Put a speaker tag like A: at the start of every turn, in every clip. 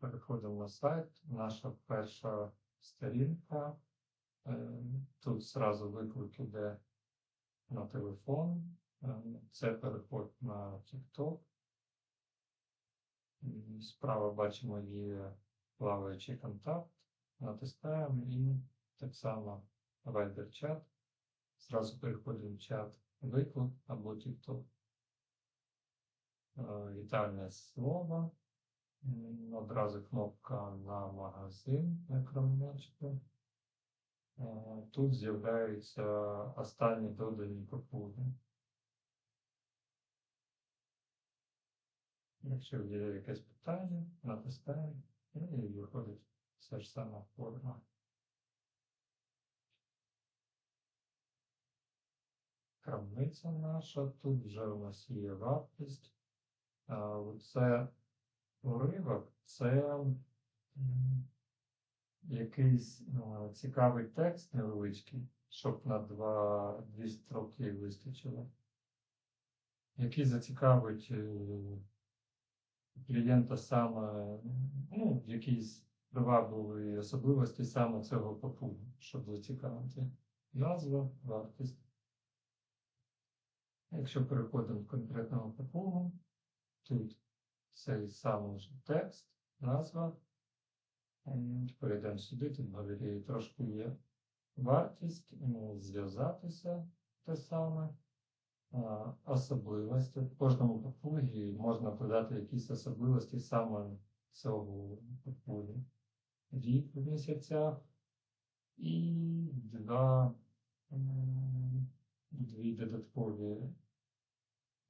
A: Переходимо на сайт. Наша перша сторінка. Е, Тут зразу виклик іде на телефон. Е, Це переход на TikTok. Справа бачимо є плаваючий контакт. Натискаємо і так само Viber чат. Зразу переходимо в чат виклик або TikTok. Е, Вітальне слово. Одразу кнопка на магазин, бачите. Е, Тут з'являються останні додані попуги. Якщо є якесь питання, натискаємо і виходить все ж сама форма. Крамниця наша, тут вже у нас є вартість. Це уривок, це якийсь а, цікавий текст невеличкий, щоб на два, дві строки вистачило, який зацікавить е, клієнта саме, ну, якісь привабливі особливості саме цього попугу, щоб зацікавити. Назва, вартість. Якщо переходимо в конкретного попугу, тут цей самий текст, назва. Ем, Перейдемо сюди, тут в трошки є вартість, зв'язатися те саме. Особливості. В кожному попугі можна додати якісь особливості саме цього попуги. Рік в місяцях і два, дві додаткові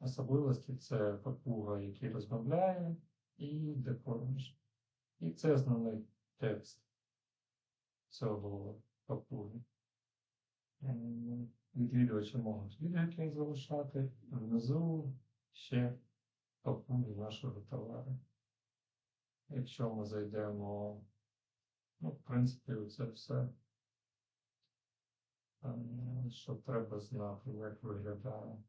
A: особливості це попуга, який розмовляє, і декоранж. І це основний текст цього попуги. М, Відвідувачі можуть відгуки залишати, внизу ще попуги нашого товару. Якщо ми зайдемо, ну, в принципі, це все, Ем, що треба знати, як виглядає